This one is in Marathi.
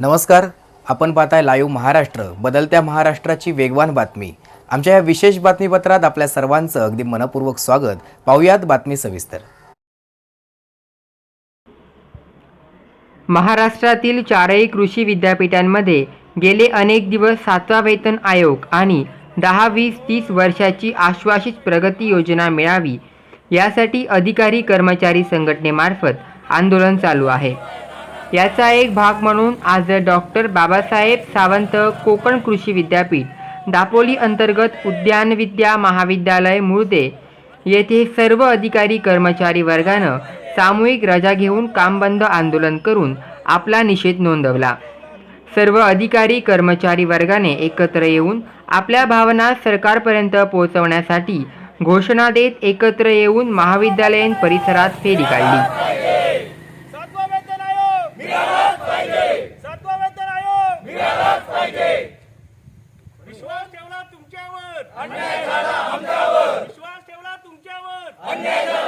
नमस्कार आपण पाहताय लाईव्ह महाराष्ट्र बदलत्या महाराष्ट्राची वेगवान बातमी. आमच्या या विशेष बातमीपत्रात आपल्या सर्वांचं अगदी मनपूर्वक स्वागत. पाहुयात बातमी सविस्तर. महाराष्ट्रातील चारही कृषी विद्यापीठांमध्ये गेले अनेक दिवस सातवा वेतन आयोग आणि दहा वीस तीस वर्षाची आश्वासित प्रगती योजना मिळावी यासाठी अधिकारी कर्मचारी संघटनेमार्फत आंदोलन चालू आहे. याचा एक भाग म्हणून आज डॉक्टर बाबासाहेब सावंत कोकण कृषी विद्यापीठ दापोली अंतर्गत उद्यान विद्या महाविद्यालय मुळदे येथे सर्व अधिकारी कर्मचारी वर्गानं सामूहिक रजा घेऊन कामबंद आंदोलन करून आपला निषेध नोंदवला. सर्व अधिकारी कर्मचारी वर्गाने एकत्र येऊन आपल्या भावना सरकारपर्यंत पोहोचवण्यासाठी घोषणा देत एकत्र येऊन महाविद्यालयीन परिसरात फेरी काढली सातवा वेतन आयोग मिळालाच पाहिजे सातवा वेतन आयोग मिळालाच पाहिजे विश्वास ठेवला तुमच्यावर. अन्याय झाला आमच्यावर. विश्वास ठेवला तुमच्यावर. अन्याय झाला.